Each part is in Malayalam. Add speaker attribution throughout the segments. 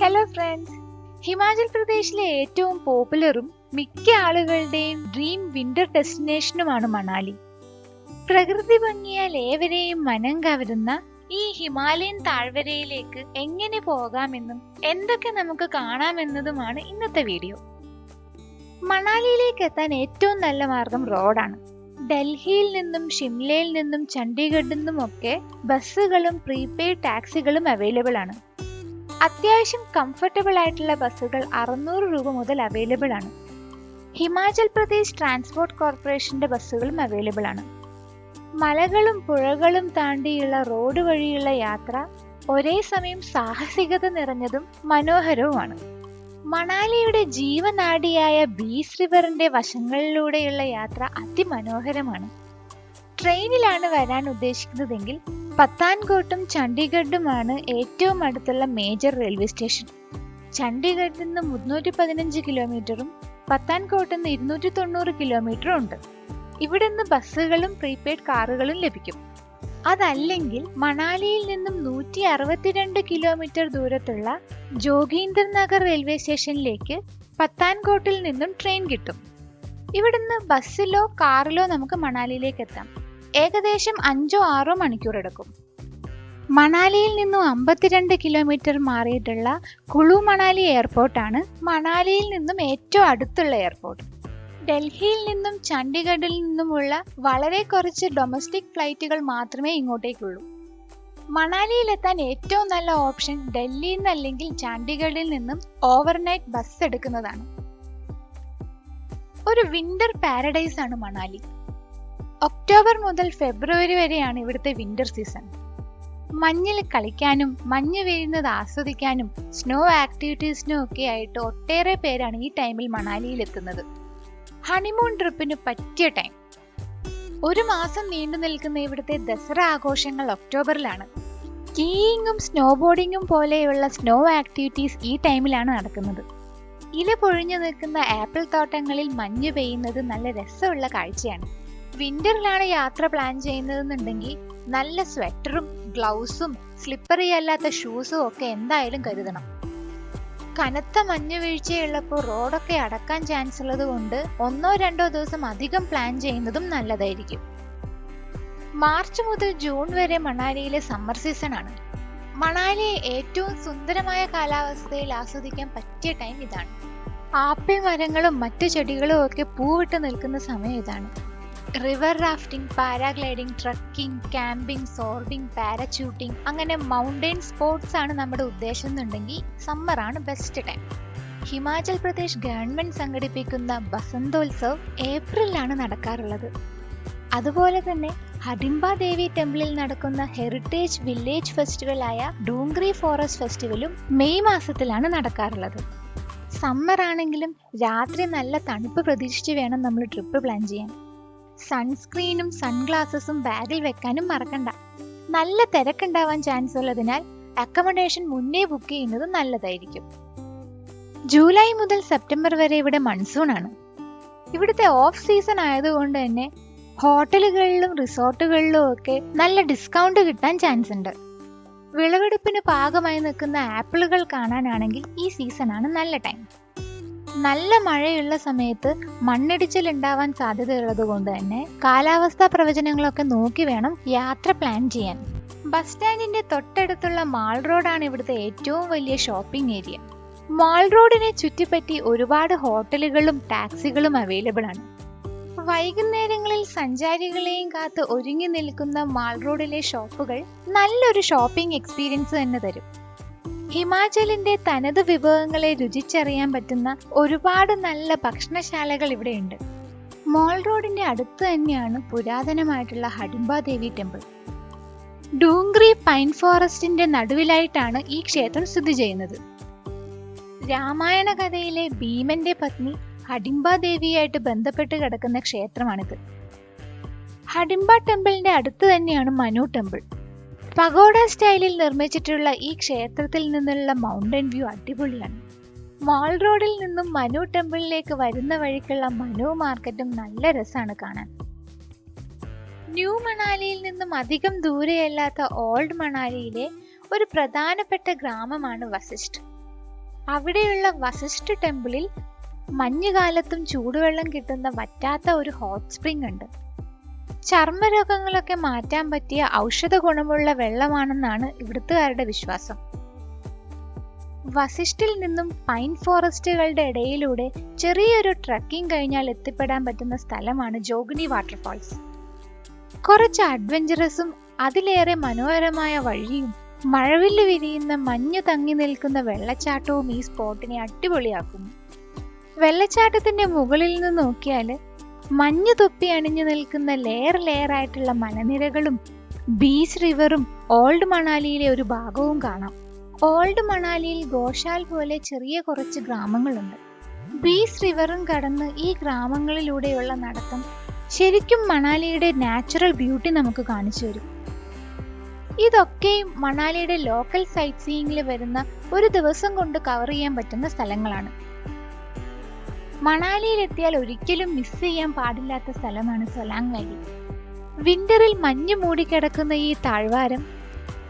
Speaker 1: ഹലോ ഫ്രണ്ട്സ് ഹിമാചൽ പ്രദേശിലെ ഏറ്റവും പോപ്പുലറും മിക്ക ആളുകളുടെയും ഡ്രീം വിന്റർ ഡെസ്റ്റിനേഷനുമാണ് മണാലി. പ്രകൃതി ഭംഗിയാൽ ഏവരെയും മനം കവരുന്ന ഈ ഹിമാലയൻ താഴ്വരയിലേക്ക് എങ്ങനെ പോകാമെന്നും എന്തൊക്കെ നമുക്ക് കാണാമെന്നതുമാണ് ഇന്നത്തെ വീഡിയോ മണാലിയിലേക്ക് എത്താൻ ഏറ്റവും നല്ല മാർഗം റോഡാണ്. ഡൽഹിയിൽ നിന്നും ഷിംലയിൽ നിന്നും ചണ്ഡീഗഡിൽ നിന്നും ഒക്കെ ബസ്സുകളും പ്രീപെയ്ഡ് ടാക്സികളും അവൈലബിൾ ആണ്. അത്യാവശ്യം കംഫർട്ടബിൾ ആയിട്ടുള്ള ബസ്സുകൾ അറുന്നൂറ് രൂപ മുതൽ അവൈലബിൾ ആണ്. ഹിമാചൽ പ്രദേശ് ട്രാൻസ്പോർട്ട് കോർപ്പറേഷന്റെ ബസ്സുകളും അവൈലബിൾ ആണ്. മലകളും പുഴകളും താണ്ടിയുള്ള റോഡ് വഴിയുള്ള യാത്ര ഒരേ സമയം സാഹസികത നിറഞ്ഞതും മനോഹരവുമാണ്. മണാലിയുടെ ജീവനാഡിയായ ബീസ് റിവറിന്റെ വശങ്ങളിലൂടെയുള്ള യാത്ര അതിമനോഹരമാണ്. ട്രെയിനിലാണ് വരാൻ ഉദ്ദേശിക്കുന്നതെങ്കിൽ പത്താൻകോട്ടും ചണ്ഡീഗഡുമാണ് ഏറ്റവും അടുത്തുള്ള മേജർ റെയിൽവേ സ്റ്റേഷൻ ചണ്ഡീഗഡിൽ നിന്ന് മുന്നൂറ്റി പതിനഞ്ച് കിലോമീറ്ററും പത്താൻകോട്ടിൽ നിന്ന് ഇരുന്നൂറ്റി തൊണ്ണൂറ് കിലോമീറ്ററും ഉണ്ട്. ഇവിടെ നിന്ന് ബസ്സുകളും പ്രീപെയ്ഡ് കാറുകളും ലഭിക്കും. അതല്ലെങ്കിൽ മണാലിയിൽ നിന്നും നൂറ്റി അറുപത്തിരണ്ട് കിലോമീറ്റർ ദൂരത്തുള്ള ജോഗീന്ദർ നഗർ റെയിൽവേ സ്റ്റേഷനിലേക്ക് പത്താൻകോട്ടിൽ നിന്നും ട്രെയിൻ കിട്ടും. ഇവിടുന്ന് ബസ്സിലോ കാറിലോ നമുക്ക് മണാലിയിലേക്ക് എത്താം. ഏകദേശം അഞ്ചോ ആറോ മണിക്കൂർ എടുക്കും. മണാലിയിൽ നിന്നും അമ്പത്തിരണ്ട് കിലോമീറ്റർ മാറിയിട്ടുള്ള കുളു മണാലി എയർപോർട്ടാണ് മണാലിയിൽ നിന്നും ഏറ്റവും അടുത്തുള്ള എയർപോർട്ട്. ഡൽഹിയിൽ നിന്നും ചണ്ഡീഗഡിൽ നിന്നുമുള്ള വളരെ കുറച്ച് ഡൊമസ്റ്റിക് ഫ്ലൈറ്റുകൾ മാത്രമേ ഇങ്ങോട്ടേക്കുള്ളൂ. മണാലിയിലെത്താൻ ഏറ്റവും നല്ല ഓപ്ഷൻ ഡൽഹിയിൽ നിന്നല്ലെങ്കിൽ ചണ്ഡീഗഡിൽ നിന്നും ഓവർനൈറ്റ് ബസ് എടുക്കുന്നതാണ്. ഒരു വിന്റർ പാരഡൈസ് ആണ് മണാലി. ഒക്ടോബർ മുതൽ ഫെബ്രുവരി വരെയാണ് ഇവിടുത്തെ വിന്റർ സീസൺ മഞ്ഞിൽ കളിക്കാനും മഞ്ഞ് വീഴുന്നത് ആസ്വദിക്കാനും സ്നോ ആക്ടിവിറ്റീസിനും ഒക്കെ ആയിട്ട് ഒട്ടേറെ പേരാണ് ഈ ടൈമിൽ മണാലിയിൽ എത്തുന്നത്. ഹണിമൂൺ ട്രിപ്പിന് പറ്റിയ ടൈം ഒരു മാസം നീണ്ടു നിൽക്കുന്ന ഇവിടുത്തെ ദസറ ആഘോഷങ്ങൾ ഒക്ടോബറിലാണ്. സ്കീയിങ്ങും സ്നോബോർഡിങ്ങും പോലെയുള്ള സ്നോ ആക്ടിവിറ്റീസ് ഈ ടൈമിലാണ് നടക്കുന്നത്. ഇല പൊഴിഞ്ഞു നിൽക്കുന്ന ആപ്പിൾ തോട്ടങ്ങളിൽ മഞ്ഞ് പെയ്യുന്നത് നല്ല രസമുള്ള കാഴ്ചയാണ്. വിന്ററിലാണ് യാത്ര പ്ലാൻ ചെയ്യുന്നതെന്നുണ്ടെങ്കിൽ നല്ല സ്വെറ്ററും ഗ്ലൗസും സ്ലിപ്പറി അല്ലാത്ത ഷൂസും ഒക്കെ എന്തായാലും കരുതണം. കനത്ത മഞ്ഞ് വീഴ്ചയുള്ളപ്പോൾ റോഡൊക്കെ അടക്കാൻ ചാൻസ് ഉള്ളത് കൊണ്ട് ഒന്നോ രണ്ടോ ദിവസം അധികം പ്ലാൻ ചെയ്യുന്നതും നല്ലതായിരിക്കും. മാർച്ച് മുതൽ ജൂൺ വരെ മണാലിയിലെ സമ്മർ സീസൺ ആണ്. മണാലിയെ ഏറ്റവും സുന്ദരമായ കാലാവസ്ഥയിൽ ആസ്വദിക്കാൻ പറ്റിയ ടൈം ഇതാണ്. ആപ്പി മരങ്ങളും മറ്റു ചെടികളും ഒക്കെ പൂവിട്ട് നിൽക്കുന്ന സമയം ഇതാണ്. River rafting paragliding trekking camping zorbing parachuting അങ്ങനെ മൗണ്ടൈൻ സ്പോർട്സ് ആണ് നമ്മുടെ ഉദ്ദേശം എന്നുണ്ടെങ്കിൽ സമ്മറാണ് best time Himachal Pradesh government സംഘടിപ്പിക്കുന്ന ബസന്തോത്സവ് ഏപ്രിലാണ് നടക്കാറുള്ളത്. അതുപോലെ തന്നെ ഹഡിംബ ദേവി ടെമ്പിളിൽ നടക്കുന്ന ഹെറിറ്റേജ് വില്ലേജ് ഫെസ്റ്റിവലായ ഡൂങ്ക്രി ഫോറസ്റ്റ് ഫെസ്റ്റിവലും മെയ് മാസത്തിലാണ് നടക്കാറുള്ളത്. സമ്മറാണെങ്കിലും രാത്രി നല്ല തണുപ്പ് പ്രതീക്ഷിച്ച് വേണം നമ്മൾ ട്രിപ്പ് പ്ലാൻ ചെയ്യാൻ. സൺസ്ക്രീനും സൺഗ്ലാസസും ബാഗിൽ വെക്കാനും മറക്കണ്ട. നല്ല തിരക്കുണ്ടാവാൻ ചാൻസ് ഉള്ളതിനാൽ അക്കമഡേഷൻ മുന്നേ ബുക്ക് ചെയ്യുന്നത് നല്ലതായിരിക്കും. ജൂലൈ മുതൽ സെപ്റ്റംബർ വരെ ഇവിടെ മൺസൂൺ ആണ്. ഇവിടുത്തെ ഓഫ് സീസൺ ആയതുകൊണ്ട് തന്നെ ഹോട്ടലുകളിലും റിസോർട്ടുകളിലും ഒക്കെ നല്ല ഡിസ്കൗണ്ട് കിട്ടാൻ ചാൻസ് ഉണ്ട്. വിളവെടുപ്പിന് പാകമായി നിൽക്കുന്ന ആപ്പിളുകൾ കാണാനാണെങ്കിൽ ഈ സീസണാണ് നല്ല ടൈം നല്ല മഴയുള്ള സമയത്ത് മണ്ണിടിച്ചിൽ ഉണ്ടാവാൻ സാധ്യതയുള്ളത് കൊണ്ട് തന്നെ കാലാവസ്ഥാ പ്രവചനങ്ങളൊക്കെ നോക്കി വേണം യാത്ര പ്ലാൻ ചെയ്യാൻ. ബസ് സ്റ്റാൻഡിന്റെ തൊട്ടടുത്തുള്ള മാൾ റോഡാണ് ഇവിടുത്തെ ഏറ്റവും വലിയ ഷോപ്പിംഗ് ഏരിയ മാൾ റോഡിനെ ചുറ്റിപ്പറ്റി ഒരുപാട് ഹോട്ടലുകളും ടാക്സികളും അവൈലബിൾ ആണ്. വൈകുന്നേരങ്ങളിൽ സഞ്ചാരികളെയും കാത്ത് ഒരുങ്ങി നിൽക്കുന്ന മാൾ റോഡിലെ ഷോപ്പുകൾ നല്ലൊരു ഷോപ്പിംഗ് എക്സ്പീരിയൻസ് തന്നെ തരും. ഹിമാചലിന്റെ തനത് വിഭവങ്ങളെ രുചിച്ചറിയാൻ പറ്റുന്ന ഒരുപാട് നല്ല ഭക്ഷണശാലകൾ ഇവിടെയുണ്ട്. മോൾ റോഡിന്റെ അടുത്ത് തന്നെയാണ് പുരാതനമായിട്ടുള്ള ഹഡിംബ ദേവി ടെമ്പിൾ. ഡൂങ്ക്രി പൈൻ ഫോറസ്റ്റിന്റെ നടുവിലായിട്ടാണ് ഈ ക്ഷേത്രം സ്ഥിതി ചെയ്യുന്നത്. രാമായണ കഥയിലെ ഭീമന്റെ പത്നി ഹഡിംബ ദേവിയായിട്ട് ബന്ധപ്പെട്ട് കിടക്കുന്ന ക്ഷേത്രമാണിത്. ഹഡിംബ ടെമ്പിളിന്റെ അടുത്ത് തന്നെയാണ് മനു ടെമ്പിൾ. പഗോഡ സ്റ്റൈലിൽ നിർമ്മിച്ചിട്ടുള്ള ഈ ക്ഷേത്രത്തിൽ നിന്നുള്ള മൗണ്ടൻ വ്യൂ അടിപൊളിയാണ്. മാൾ റോഡിൽ നിന്നും മനു ടെമ്പിളിലേക്ക് വരുന്ന വഴിക്കുള്ള മനു മാർക്കറ്റും നല്ല രസമാണ് കാണാൻ. ന്യൂ മണാലിയിൽ നിന്നും അധികം ദൂരെയല്ലാത്ത ഓൾഡ് മണാലിയിലെ ഒരു പ്രധാനപ്പെട്ട ഗ്രാമമാണ് വസിഷ്ഠ്. അവിടെയുള്ള വസിഷ്ഠ ടെമ്പിളിൽ മഞ്ഞുകാലത്തും ചൂടുവെള്ളം കിട്ടുന്ന വറ്റാത്ത ഒരു ഹോട്ട് സ്പ്രിംഗ് ഉണ്ട്. ചർമ്മരോഗങ്ങളൊക്കെ മാറ്റാൻ പറ്റിയ ഔഷധ ഗുണമുള്ള വെള്ളമാണെന്നാണ് ഇവിടുത്തുകാരുടെ വിശ്വാസം. വസിഷ്ഠിൽ നിന്നും പൈൻ ഫോറസ്റ്റുകളുടെ ഇടയിലൂടെ ചെറിയൊരു ട്രക്കിംഗ് കഴിഞ്ഞാൽ എത്തിപ്പെടാൻ പറ്റുന്ന സ്ഥലമാണ് ജോഗിനി വാട്ടർഫാൾസ്. കുറച്ച് അഡ്വഞ്ചറസും അതിലേറെ മനോഹരമായ വഴിയും മഴവില്ല് വിരിയുന്ന മഞ്ഞു തങ്ങി നിൽക്കുന്ന വെള്ളച്ചാട്ടവും ഈ സ്പോട്ടിനെ അടിപൊളിയാക്കുന്നു. വെള്ളച്ചാട്ടത്തിന്റെ മുകളിൽ നിന്ന് നോക്കിയാൽ മഞ്ഞു തൊപ്പി അണിഞ്ഞു നിൽക്കുന്ന ലെയർ ലെയർ ആയിട്ടുള്ള മലനിരകളും ബീച്ച് റിവറും ഓൾഡ് മണാലിയിലെ ഒരു ഭാഗവും കാണാം. ഓൾഡ് മണാലിയിൽ ഗോഷാൽ പോലെ ചെറിയ കുറച്ച് ഗ്രാമങ്ങളുണ്ട്. ബീച്ച് റിവറും കടന്ന് ഈ ഗ്രാമങ്ങളിലൂടെയുള്ള നടത്തം ശരിക്കും മണാലിയുടെ നാച്ചുറൽ ബ്യൂട്ടി നമുക്ക് കാണിച്ചു തരും. ഇതൊക്കെയും മണാലിയുടെ ലോക്കൽ സൈറ്റ് സീയിങ്ങിൽ വരുന്ന ഒരു ദിവസം കൊണ്ട് കവർ ചെയ്യാൻ പറ്റുന്ന സ്ഥലങ്ങളാണ്. മണാലിയിൽ എത്തിയാൽ ഒരിക്കലും മിസ് ചെയ്യാൻ പാടില്ലാത്ത സ്ഥലമാണ് സൊലാങ് വാലി. വിന്ററിൽ മഞ്ഞ് മൂടിക്കിടക്കുന്ന ഈ താഴ്വാരം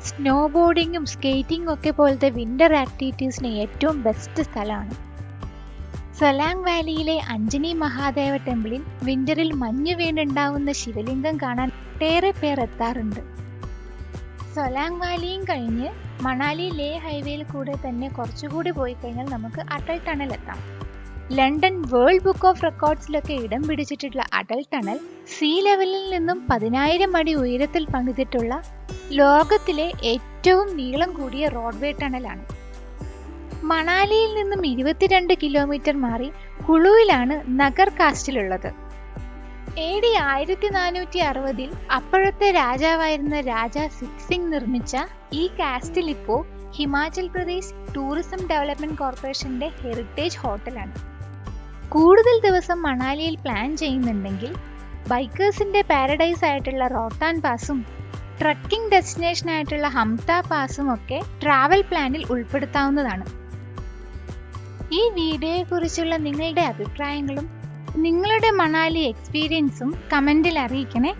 Speaker 1: സ്നോ ബോർഡിങ്ങും സ്കേറ്റിംഗും ഒക്കെ പോലത്തെ വിന്റർ ആക്ടിവിറ്റീസിന് ഏറ്റവും ബെസ്റ്റ് സ്ഥലമാണ്. സൊലാങ് വാലിയിലെ അഞ്ജനി മഹാദേവ ടെമ്പിളിൽ വിന്ററിൽ മഞ്ഞ് വീണ്ടുണ്ടാവുന്ന ശിവലിംഗം കാണാൻ ഏറെ പേർ എത്താറുണ്ട്. സൊലാങ് വാലിയും കഴിഞ്ഞ് മണാലി ലേ ഹൈവേയിൽ കൂടെ തന്നെ കുറച്ചുകൂടി പോയി കഴിഞ്ഞാൽ നമുക്ക് അട്ടൽ ടണൽ എത്താം. ലണ്ടൻ വേൾഡ് ബുക്ക് ഓഫ് റെക്കോർഡ്സിലൊക്കെ ഇടം പിടിച്ചിട്ടുള്ള അടൽ ടണൽ സീ ലെവലിൽ നിന്നും പതിനായിരം അടി ഉയരത്തിൽ പണിതിട്ടുള്ള ലോകത്തിലെ ഏറ്റവും നീളം കൂടിയ റോഡ്വേ ടണലാണ്. മണാലിയിൽ നിന്നും ഇരുപത്തിരണ്ട് കിലോമീറ്റർ മാറി കുളുവിലാണ് നഗർ കാസ്റ്റിലുള്ളത്. എ ഡി ആയിരത്തി നാനൂറ്റി അറുപതിൽ അപ്പോഴത്തെ രാജാവായിരുന്ന രാജ സിക് സിംഗ് നിർമ്മിച്ച ഈ കാസ്റ്റിൽ ഇപ്പോൾ ഹിമാചൽ പ്രദേശ് ടൂറിസം ഡെവലപ്മെന്റ് കോർപ്പറേഷന്റെ ഹെറിറ്റേജ് ഹോട്ടലാണ്. കൂടുതൽ ദിവസം മണാലിയിൽ പ്ലാൻ ചെയ്യുന്നുണ്ടെങ്കിൽ ബൈക്കേഴ്സിന്റെ പാരഡൈസ് ആയിട്ടുള്ള റോത്താൻ പാസും ട്രക്കിംഗ് ഡെസ്റ്റിനേഷൻ ആയിട്ടുള്ള ഹംത പാസും ഒക്കെ ട്രാവൽ പ്ലാനിൽ ഉൾപ്പെടുത്താവുന്നതാണ്. ഈ വീഡിയോയെക്കുറിച്ചുള്ള നിങ്ങളുടെ അഭിപ്രായങ്ങളും നിങ്ങളുടെ മണാലി എക്സ്പീരിയൻസും കമന്റിൽ അറിയിക്കണേ.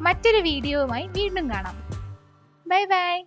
Speaker 1: മറ്റൊരു വീഡിയോവുമായി വീണ്ടും കാണാം. Bye bye